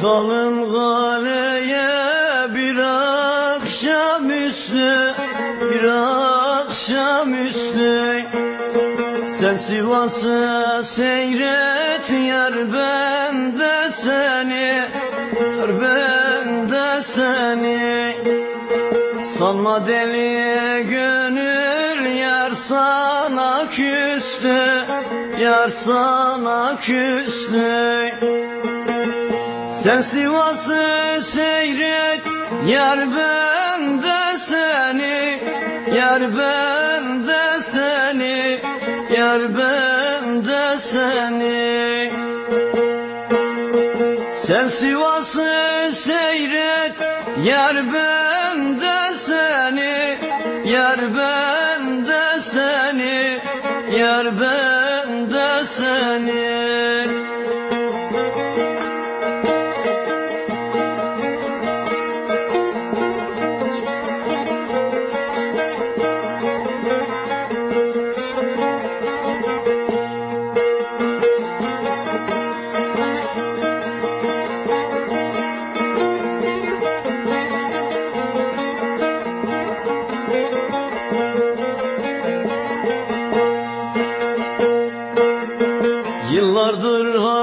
Çıkalım galeye bir akşamüstü Bir akşamüstü Sen Sivas'ı seyret yar ben de seni Yar ben de seni. Sanma deli gönül yar sana küstü Yar sana küstü sen Sivas'ı seyret Yar ben de seni Yar ben de seni Yar ben de seni. Sen Sivas'ı seyret Yar ben de seni Yar ben de seni Yar ben de seni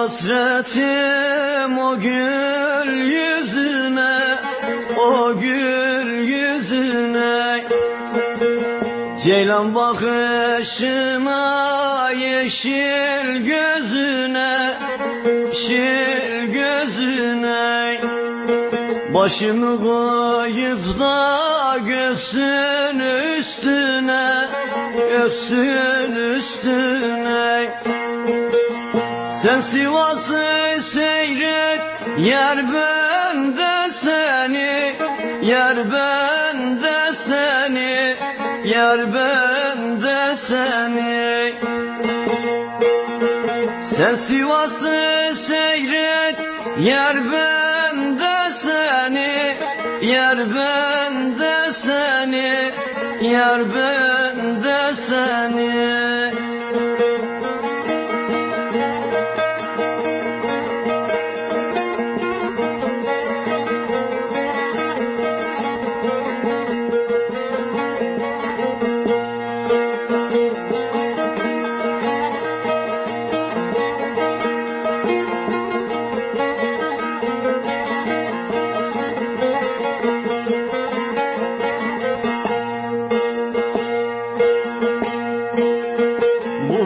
hasretim o gül yüzüne O gül yüzüne. Ceylan bakışına yeşil gözüne Yeşil gözüne. Başımı koyup da göksün üstüne Göksün üstüne sen Sivas'ı seyret Yar ben de seni Yar ben de seni Yar ben de seni. Sen Sivas'ı seyret Yar ben de seni Yar ben de seni Yar ben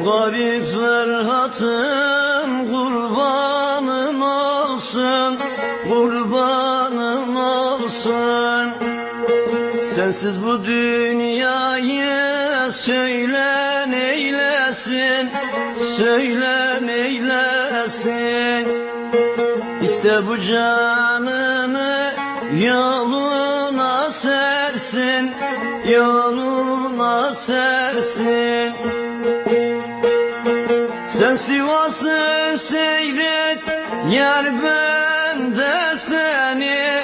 garip Ferhat'ım kurbanım olsun Kurbanım olsun. Sensiz bu dünyayı söyle neylesin Söyle neylesin İste bu canını yoluna sersin Yoluna sersin sen Sivas'ı seyret Yar ben de seni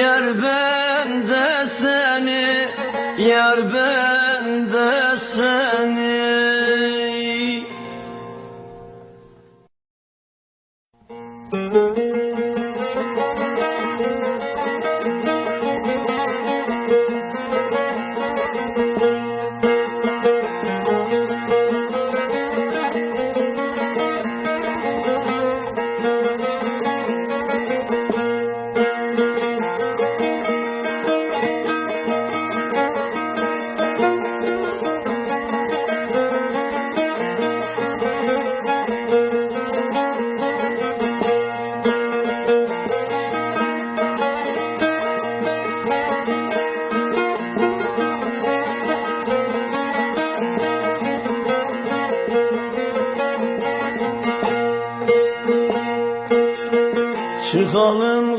Yar ben de seni Yar ben Galeye